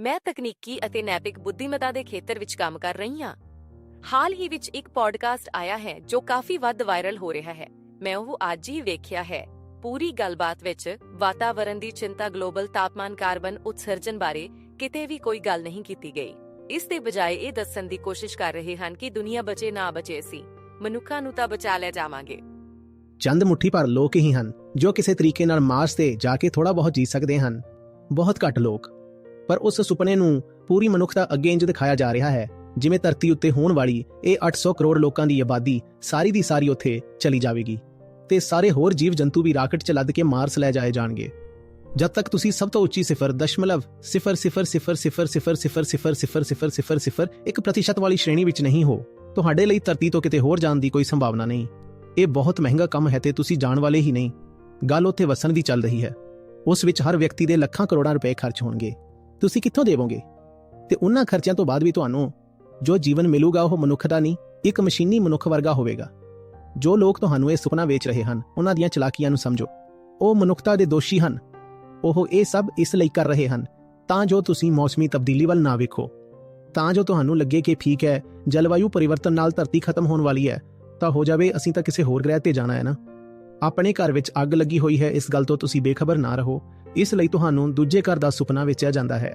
ਮੈਂ ਤਕਨੀਕੀ ਅਤੇ ਨੈਤਿਕ ਬੁੱਧੀਮਤਾ ਦੇ ਖੇਤਰ ਵਿੱਚ ਕੰਮ ਕਰ ਰਹੀ ਹਾਂ। ਹਾਲ ਹੀ ਵਿੱਚ ਇੱਕ ਪੋਡਕਾਸਟ ਆਇਆ ਹੈ ਜੋ ਕਾਫੀ ਵੱਧ ਵਾਇਰਲ ਹੋ ਰਿਹਾ ਹੈ। ਮੈਂ ਉਹ ਅੱਜ ਹੀ ਵੇਖਿਆ ਹੈ। ਪੂਰੀ ਗੱਲਬਾਤ ਵਿੱਚ ਵਾਤਾਵਰਣ ਦੀ ਚਿੰਤਾ, ਗਲੋਬਲ ਤਾਪਮਾਨ, ਕਾਰਬਨ ਉਤਸਰਜਨ ਬਾਰੇ ਕਿਤੇ ਵੀ ਕੋਈ ਗੱਲ ਨਹੀਂ ਕੀਤੀ ਗਈ। ਇਸ ਦੇ ਬਜਾਏ ਇਹ ਦੱਸਣ ਦੀ ਕੋਸ਼ਿਸ਼ ਕਰ ਰਹੇ ਹਨ ਕਿ ਦੁਨੀਆ ਬਚੇ ਨਾ ਬਚੇ ਸੀ ਮਨੁੱਖਾਂ ਨੂੰ ਤਾਂ ਬਚਾ ਲੈ ਜਾਵਾਂਗੇ। ਚੰਦ ਮੁੱਠੀ ਭਰ ਲੋਕ ਹੀ ਹਨ, ਜੋ ਕਿਸੇ ਤਰੀਕੇ ਨਾਲ ਮਾਰਸ ਤੇ ਜਾ ਕੇ ਥੋੜਾ ਬਹੁਤ ਜੀ ਸਕਦੇ ਹਨ। ਬਹੁਤ ਘੱਟ ਲੋਕ। ਪਰ ਉਸ ਸੁਪਨੇ ਨੂੰ ਪੂਰੀ ਮਨੁੱਖਤਾ ਅੱਗੇ ਇੰਜ ਦਿਖਾਇਆ ਜਾ ਰਿਹਾ ਹੈ ਜਿਵੇਂ ਧਰਤੀ ਉੱਤੇ ਹੋਣ ਵਾਲੀ ਇਹ 800 ਕਰੋੜ ਲੋਕਾਂ ਦੀ ਆਬਾਦੀ ਸਾਰੀ ਦੀ ਸਾਰੀ ਉੱਥੇ ਚਲੀ ਜਾਵੇਗੀ ਤੇ ਸਾਰੇ ਹੋਰ ਜੀਵ ਜੰਤੂ ਵੀ ਰਾਕਟ ਚ ਲੱਦ ਕੇ ਮਾਰਸ ਲੈ ਜਾਏ ਜਾਣਗੇ ਜਦ ਤੱਕ ਤੁਸੀਂ ਸਭ ਤੋਂ ਉੱਚੀ ਸਿਫਰ ਦਸ਼ਮਲਵ 0.000000000 ਇੱਕ ਪ੍ਰਤੀਸ਼ਤ ਵਾਲੀ ਸ਼੍ਰੇਣੀ ਵਿੱਚ ਨਹੀਂ ਹੋ ਤੁਹਾਡੇ ਲਈ ਧਰਤੀ ਤੋਂ ਕਿਤੇ ਹੋਰ ਜਾਣ ਦੀ ਕੋਈ ਸੰਭਾਵਨਾ ਨਹੀਂ ਇਹ ਬਹੁਤ ਮਹਿੰਗਾ ਕੰਮ ਹੈ ਤੇ ਤੁਸੀਂ ਜਾਣ ਵਾਲੇ ਹੀ ਨਹੀਂ ਗੱਲ ਉੱਥੇ ਵਸਣ ਦੀ ਚੱਲ ਰਹੀ ਹੈ ਉਸ ਵਿੱਚ ਹਰ ਵਿਅਕਤੀ ਦੇ ਲੱਖਾਂ ਕਰੋੜਾਂ ਰੁਪਏ ਖਰਚ ਹੋਣਗੇ ਤੁਸੀਂ ਕਿੱਥੋਂ ਦੇਵੋਗੇ? ਤੇ ਉਹਨਾਂ ਖਰਚਿਆਂ ਤੋਂ ਬਾਅਦ ਵੀ ਤੁਹਾਨੂੰ ਜੋ ਜੀਵਨ ਮਿਲੂਗਾ, ਉਹ ਮਨੁੱਖ ਦਾ ਨਹੀਂ, ਇੱਕ ਮਸ਼ੀਨੀ ਮਨੁੱਖ ਵਰਗਾ ਹੋਵੇਗਾ। ਜੋ ਲੋਕ ਤੁਹਾਨੂੰ ਇਹ ਸੁਪਨਾ ਵੇਚ ਰਹੇ ਹਨ, ਉਹਨਾਂ ਦੀਆਂ ਚਲਾਕੀਆਂ ਨੂੰ ਸਮਝੋ। ਉਹ ਮਨੁੱਖਤਾ ਦੇ ਦੋਸ਼ੀ ਹਨ। ਉਹ ਇਹ ਸਭ ਇਸ ਲਈ ਕਰ ਰਹੇ ਹਨ, ਤਾਂ ਜੋ ਤੁਸੀਂ ਮੌਸਮੀ ਤਬਦੀਲੀ ਵੱਲ ਨਾ ਵੇਖੋ। ਤਾਂ ਜੋ ਤੁਹਾਨੂੰ ਲੱਗੇ ਕਿ ਠੀਕ ਹੈ, ਜਲਵਾਯੂ ਪਰਿਵਰਤਨ ਨਾਲ ਧਰਤੀ ਖਤਮ ਹੋਣ ਵਾਲੀ ਹੈ, ਤਾਂ ਹੋ ਜਾਵੇ ਅਸੀਂ ਤਾਂ ਕਿਸੇ ਹੋਰ ਗ੍ਰਹਿ ਤੇ ਜਾਣਾ ਹੈ ਨਾ। ਆਪਣੇ ਘਰ ਵਿੱਚ ਅੱਗ ਲੱਗੀ ਹੋਈ ਹੈ, ਇਸ ਗੱਲ ਤੋਂ ਤੁਸੀਂ ਬੇਖਬਰ ਨਾ ਰਹੋ। ਇਸ ਲਈ ਤੁਹਾਨੂੰ ਦੂਜੇ ਘਰ ਦਾ ਸੁਪਨਾ ਵੇਚਿਆ ਜਾਂਦਾ ਹੈ।